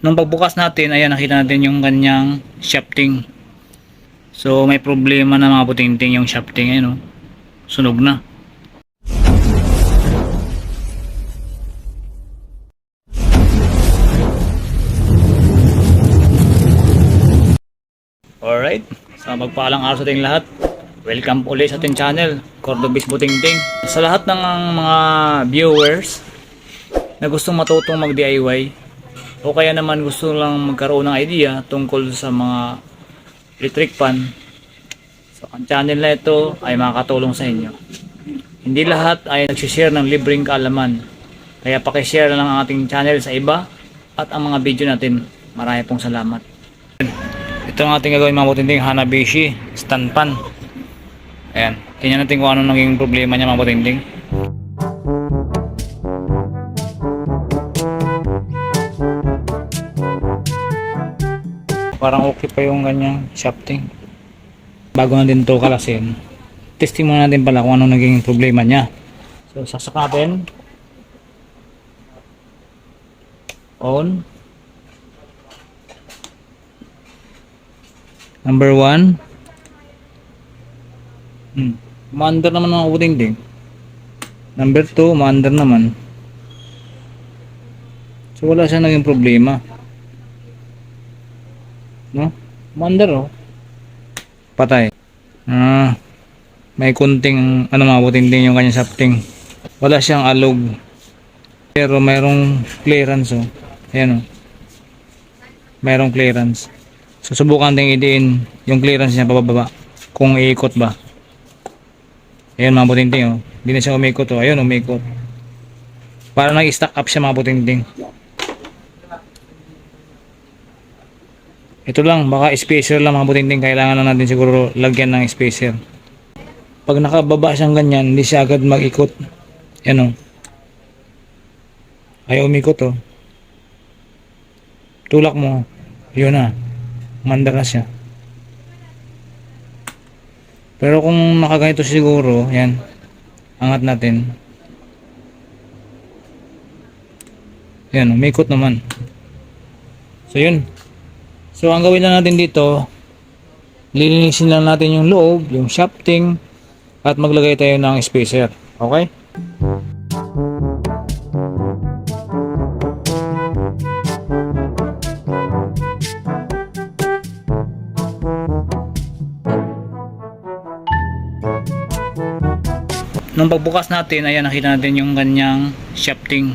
Nung pagbukas natin, ayan nakita natin yung kanyang shafting. So may problema na mga putingting yung shafting ayun oh. Sunog na. Alright, sa magpaalang araw sa ating lahat. Welcome ulit sa ating channel, Cordobis Butingting. Sa lahat ng mga viewers na gustong matutong mag-DIY o kaya naman gusto lang magkaroon ng idea tungkol sa mga electric fan, so ang channel na ito ay makakatulong sa inyo. Hindi lahat ay nagsishare ng libreng kaalaman. Kaya pakishare lang ang ating channel sa iba at ang mga video natin. Marami pong salamat. Ito ang ating gagawin mga butinding Hanabishi stand pan. Ayan. Tingnan natin kung ano naging problema niya mga butinding. Parang okay pa yung ganyang shafting. Bago natin to kalasin, testing muna natin pala kung ano naging problema niya. So, sasak natin. On. Number one. Hmm. Maandar naman ang ubuting ding. Number two, maandar naman. So wala siya naging problema. No? Maandar oh. Patay. Ah. May kunting ano mga ubuting ding yung kanyang shafting. Wala siyang alog. Pero mayroong clearance oh. Ayan oh. Mayroong clearance. Susubukan din idiin yung clearance niya pababa kung iikot ba. Ayun mga butinting oh. Hindi na siya umikot oh. Ayun umikot. Para nag-stack up siya mga butinting. Ito lang, baka spacer lang mga butinting. Kailangan lang natin siguro lagyan ng spacer. Pag nakababa siyang ganyan, hindi siya agad mag-ikot. Yan oh. Ayaw umikot oh. Tulak mo. Yun na manda na siya. Pero kung nakaganito siguro, yan, angat natin. Yan, umikot naman. So yun. So ang gawin lang natin dito, lilinisin lang natin yung loob, yung shafting, at maglagay tayo ng spacer. Okay? nung pagbukas natin ayan nakita natin yung kanyang shafting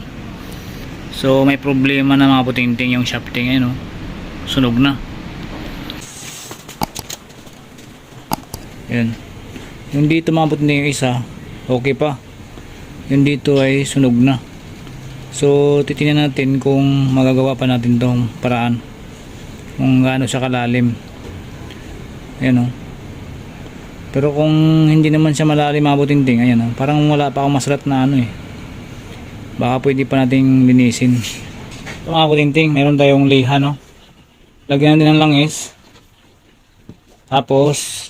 so may problema na mga putingting yung shafting ayun oh. Sunog na. Yun yung dito mga putingting yung isa okay pa. Yung dito ay sunog na. So titingnan natin kung magagawa pa natin tong paraan. Kung gaano siya kalalim. Ayun oh. Pero kung hindi naman siya malalim mabuting ting, ayan oh, parang wala pa akong masrat na ano eh. Baka pwede pa nating linisin. Ito mga kutingting, meron tayong liha no. Lagyan natin ng langis. Tapos,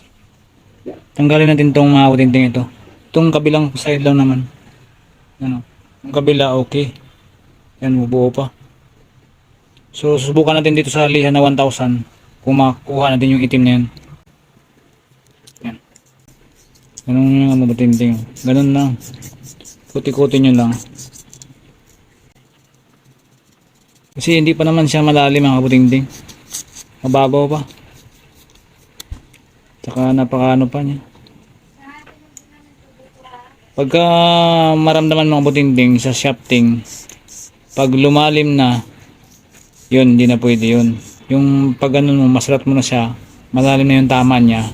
tanggalin natin tong mga kutingting ito. Itong kabilang side lang naman. Ano, yung kabila okay. Yan, bubuo pa. So, susubukan natin dito sa liha na 1,000 kung makuha natin yung itim na yan. Ganun yung matinding. Ganun lang. Kuti-kuti nyo lang. Kasi hindi pa naman siya malalim mga kabutingting. Mababaw pa. Tsaka napakaano pa niya. Pagka maramdaman mga butinding sa shafting, pag lumalim na, yun, hindi na pwede yun. Yung pag ano mo, masrat mo na siya, malalim na yung tama niya,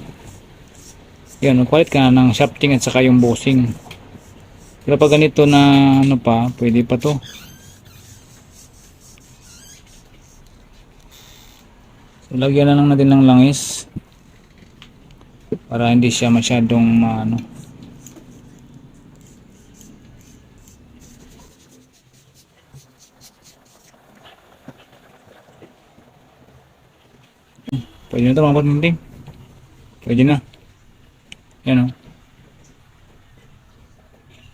yan, magpalit ka na ng shafting at saka yung bushing. Pero pag ganito na ano pa, pwede pa to. So, lagyan na lang natin ng langis. Para hindi siya masyadong maano. Pwede na ito mga patinding. Pwede na. Yan o.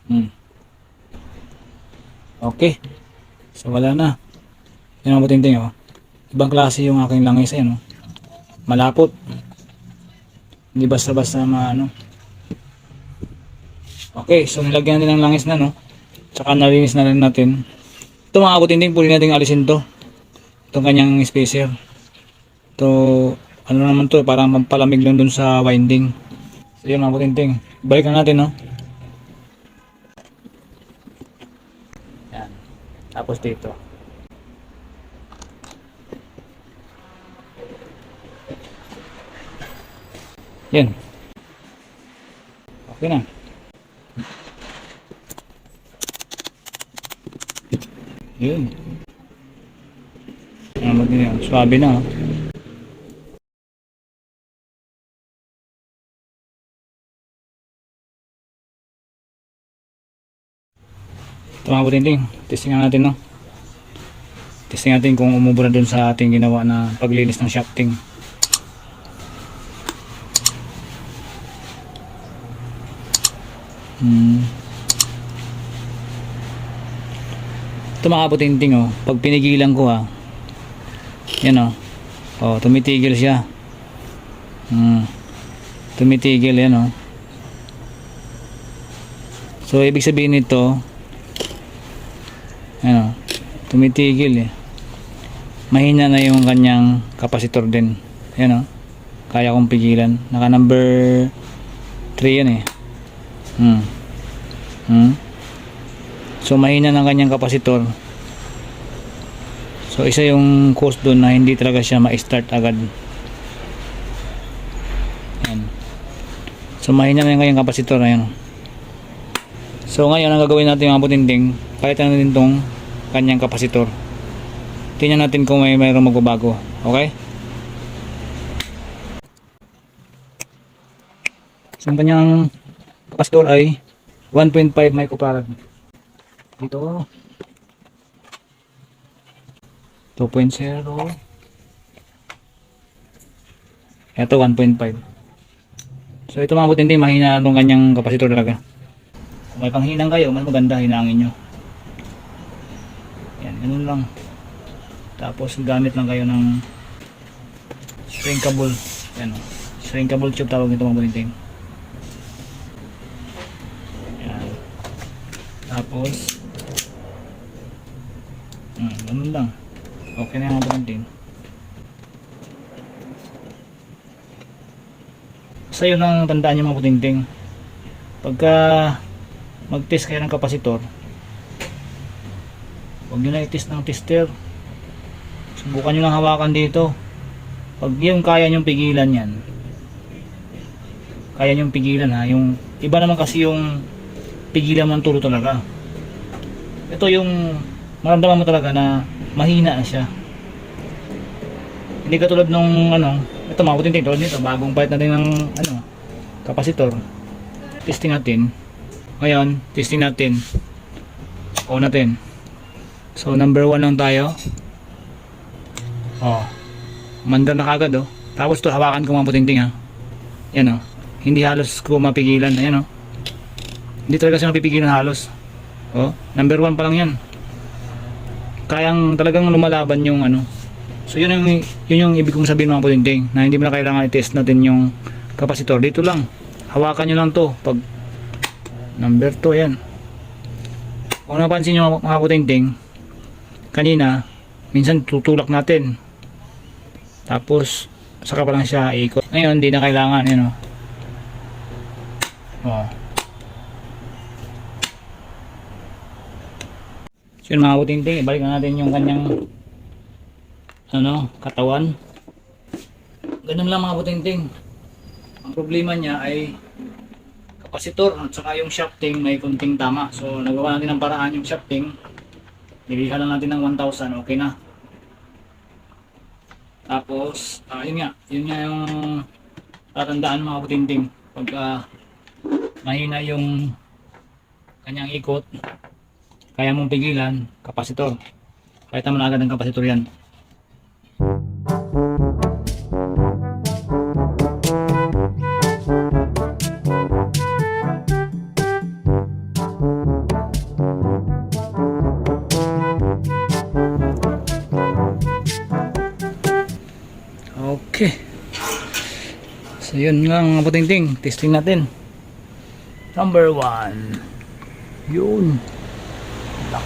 Hmm. Okay. So wala na. Yan ang patinting o. Ibang klase yung aking langis eh, no? Malapot. Hindi basta-basta maano. Okay, so nilagyan natin ng langis na, no? Tsaka nalinis na rin natin. Ito mga kabutinding, puli natin alisin to. Itong kanyang spacer. To, ano naman to, parang pampalamig lang dun sa winding. So yun mga kabutinding. Balikan natin, no? Yan. Tapos dito. Yan. Okay na. Yun. Ano din yan? Na. Ito mga butinting. Testing natin no. Testing natin kung umubra dun sa ating ginawa na paglinis ng shafting. Hmm. Ito mga putinting oh. Pag pinigilan ko ah. Yan oh. Oh, tumitigil siya. Hmm. Tumitigil yan oh. So ibig sabihin nito ano, tumitigil eh. Mahina na yung kanyang kapasitor din. Yan oh. Kaya kong pigilan. Naka number 3 yan eh. Hmm. Hmm. So mahina ng kanyang kapasitor. So isa yung cause doon na hindi talaga siya ma-start agad. Yan. So mahina na yung kanyang kapasitor ayan. So ngayon ang gagawin natin mga putinding, palitan natin tong kanyang kapasitor. Tingnan natin kung may mayroong magbabago. Okay? So ang kapasitor ay 1.5 microfarad. Dito. 2.0. Ito 1.5. So ito mga putinding, mahina itong kanyang kapasitor talaga. Kung may panghinang kayo, mas maganda hinangin nyo. Yan, ganun lang. Tapos gamit lang kayo ng shrinkable. Yan. Shrinkable tube tawag nito mga bulinting. Tapos hmm, ganun lang. Okay na yung mga bulinting. Sa yun ang tandaan nyo mga putingting. Pagka mag-test kayo ng kapasitor huwag nyo na i-test ng tester subukan nyo lang hawakan dito pag yung kaya nyong pigilan yan kaya nyong pigilan ha yung iba naman kasi yung pigilan ng tulo talaga ito yung maramdaman mo talaga na mahina na siya hindi katulad nung ano ito mga putinting tulad nito bagong bite natin ng ano kapasitor testing natin ngayon, testing natin. On natin. So, number 1 lang tayo. Oh. Mandar na kagad, oh. Tapos to hawakan ko mga putingting, ha. Yan, oh. Hindi halos ko mapigilan. Ayan, oh. Hindi talaga siya mapipigilan halos. Oh, number 1 pa lang yan. Kayang talagang lumalaban yung ano. So, yun yung, yun yung ibig kong sabihin mga putingting. Na hindi mo na kailangan i-test natin yung kapasitor. Dito lang. Hawakan nyo lang to. Pag Number 2 yan. Kung napansin nyo mga kutingting, kanina, minsan tutulak natin. Tapos, saka pa lang siya ikot. Ngayon, hindi na kailangan. Yan o. Oh. So yun mga kutingting, ibalik natin yung kanyang ano, katawan. Ganun lang mga kutingting. Ang problema niya ay kapasitor at saka yung shafting may kunting tama. So nagawa natin ng paraan yung shafting. Nilihan lang natin ng 1,000, okay na. Tapos, ah, yun nga, yun nga yung tatandaan mga kutinding. Pagka mahina yung kanyang ikot, kaya mong pigilan, kapasitor. Kahit naman agad ng kapasitor yan. Okay. So yun lang mga puting-ting. Testing natin. Number one. Yun.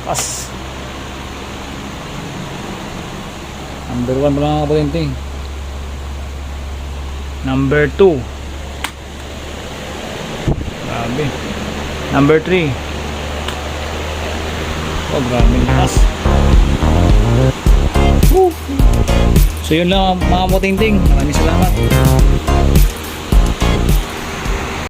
Lakas. Number one pala mga puting-ting. Number two. Grabe. Number three. Oh, grabe lakas. Woo! So yun lang mga puting-ting. Maraming salamat.